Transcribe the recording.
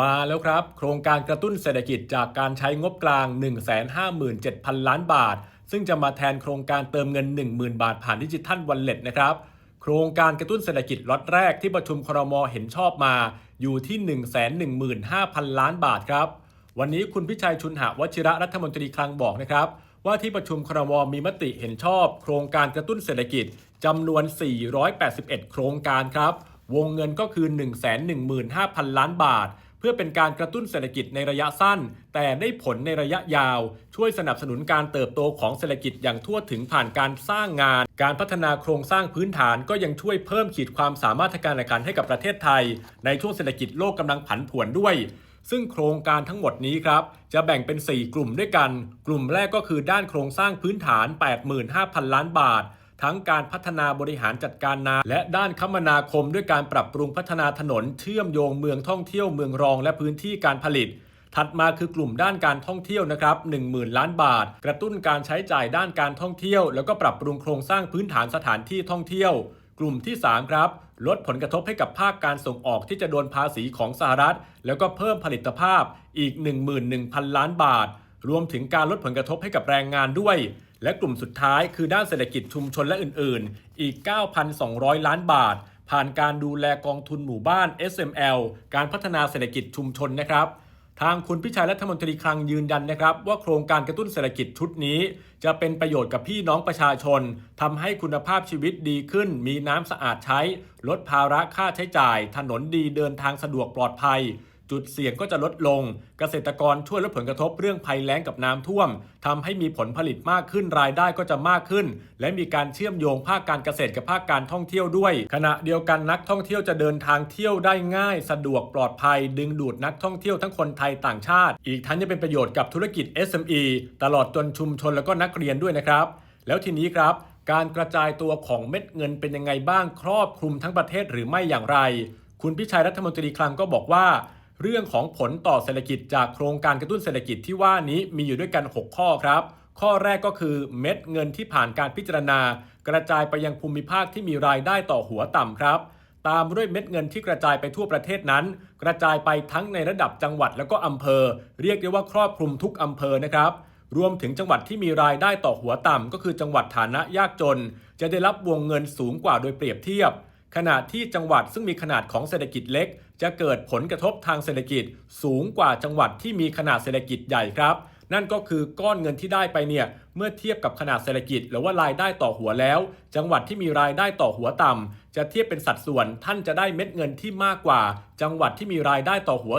มาแล้วครับ โครงการกระตุ้นเศรษฐกิจจากการใช้งบกลาง 157,000 ล้านบาท ซึ่งจะมาแทนโครงการเติมเงิน 10,000 บาทผ่านดิจิทัลวันเล็ตนะครับ โครงการกระตุ้นเศรษฐกิจล็อตแรกที่ประชุมครมเห็นชอบมาอยู่ที่ 115,000 ล้านบาทครับ วันนี้คุณพิชัยชุนหวชิระรัฐมนตรีคลังบอกนะครับ ว่าที่ประชุมครมมีมติเห็นชอบ โครงการกระตุ้นเศรษฐกิจจำนวน 481 โครงการครับ วงเงินก็คือ 115,000 ล้านบาท เพื่อเป็นการกระตุ้นเศรษฐกิจในระยะสั้น แต่ได้ผลในระยะยาว ช่วยสนับสนุนการเติบโตของเศรษฐกิจอย่างทั่วถึงผ่านการสร้างงาน การพัฒนาโครงสร้างพื้นฐานก็ยังช่วยเพิ่มขีดความสามารถทางการแข่งขันให้กับประเทศไทย ในช่วงเศรษฐกิจโลกกำลังผันผวนด้วยซึ่งโครงการทั้งหมดนี้ครับ จะแบ่งเป็น 4 กลุ่มด้วยกัน กลุ่มแรกก็คือด้านโครงสร้างพื้นฐาน 85,000 ล้านบาท ทั้งการพัฒนาบริหารจัดการน้ำและด้านคมนาคมด้วยการปรับปรุงพัฒนาถนนเชื่อมโยงเมืองท่องเที่ยวเมืองรองและพื้นที่การผลิต ถัดมาคือกลุ่มด้านการท่องเที่ยวนะครับ10,000 ล้านบาท กระตุ้นการใช้จ่ายด้านการท่องเที่ยว แล้วก็ปรับปรุงโครงสร้างพื้นฐานสถานที่ท่องเที่ยว กลุ่มที่ 3 ครับ ลดผลกระทบให้กับภาคการส่งออกที่จะโดนภาษีของสหรัฐ แล้วก็เพิ่มผลิตภาพอีก 11,000 ล้านบาท รวมถึงการลดผลกระทบให้กับแรงงานด้วย และกลุ่มสุดท้ายคือด้านเศรษฐกิจชุมชนและอื่นๆ อีก 9,200 ล้านบาท ผ่านการดูแลกองทุนหมู่บ้าน SML การพัฒนาเศรษฐกิจชุมชนนะครับทางคุณพิชัยรัฐมนตรีคลังยืนยันนะครับ ว่าโครงการกระตุ้นเศรษฐกิจชุดนี้ จะเป็นประโยชน์กับพี่น้องประชาชนทำให้คุณภาพชีวิตดีขึ้น มีน้ำสะอาดใช้ ลดภาระค่าใช้จ่าย ถนนดีเดินทางสะดวกปลอดภัย จุดเสี่ยงก็จะลดลง เกษตรกรช่วยลดผลกระทบเรื่องภัยแล้งกับน้ำท่วมทำให้มีผลผลิตมากขึ้นรายได้ก็จะมากขึ้น และมีการเชื่อมโยงภาคการเกษตรกับภาคการท่องเที่ยวด้วย ขณะเดียวกันนักท่องเที่ยวจะเดินทางเที่ยวได้ง่าย สะดวกปลอดภัย ดึงดูดนักท่องเที่ยวทั้งคนไทยต่างชาติ อีกทั้งยังเป็นประโยชน์กับธุรกิจ SME ตลอดจนชุมชนแล้วก็นักเรียนด้วยนะครับ แล้วทีนี้ครับ การกระจายตัวของเม็ดเงินเป็นยังไงบ้างครอบคลุมทั้งประเทศหรือไม่อย่างไร คุณพิชัยรัฐมนตรีคลังก็บอกว่า เรื่องของผลต่อเศรษฐกิจจากโครงการกระตุ้นเศรษฐกิจที่ว่านี้มีอยู่ด้วยกัน 6 ข้อครับ ข้อแรกก็คือเม็ดเงินที่ผ่านการพิจารณา กระจายไปยังภูมิภาคที่มีรายได้ต่อหัวต่ำครับตามด้วยเม็ดเงินที่กระจายไปทั่วประเทศนั้น กระจายไปทั้งในระดับจังหวัดแล้วก็อำเภอ เรียกได้ว่าครอบคลุมทุกอำเภอนะครับ รวมถึงจังหวัดที่มีรายได้ต่อหัวต่ำก็คือจังหวัดฐานะยากจน จะได้รับวงเงินสูงกว่าโดยเปรียบเทียบ ขณะที่จังหวัดซึ่งมีขนาดของเศรษฐกิจเล็ก จะเกิดผลกระทบทางเศรษฐกิจ สูงกว่าจังหวัดที่มีขนาดเศรษฐกิจใหญ่ครับ นั่นก็คือก้อนเงินที่ได้ไปเนี่ยเมื่อเทียบกับขนาดเศรษฐกิจ หรือว่ารายได้ต่อหัวแล้ว จังหวัดที่มีรายได้ต่อหัวต่ำจะเทียบเป็นสัดส่วนท่านจะได้เม็ดเงินที่มากกว่า จังหวัดที่มีรายได้ต่อหัว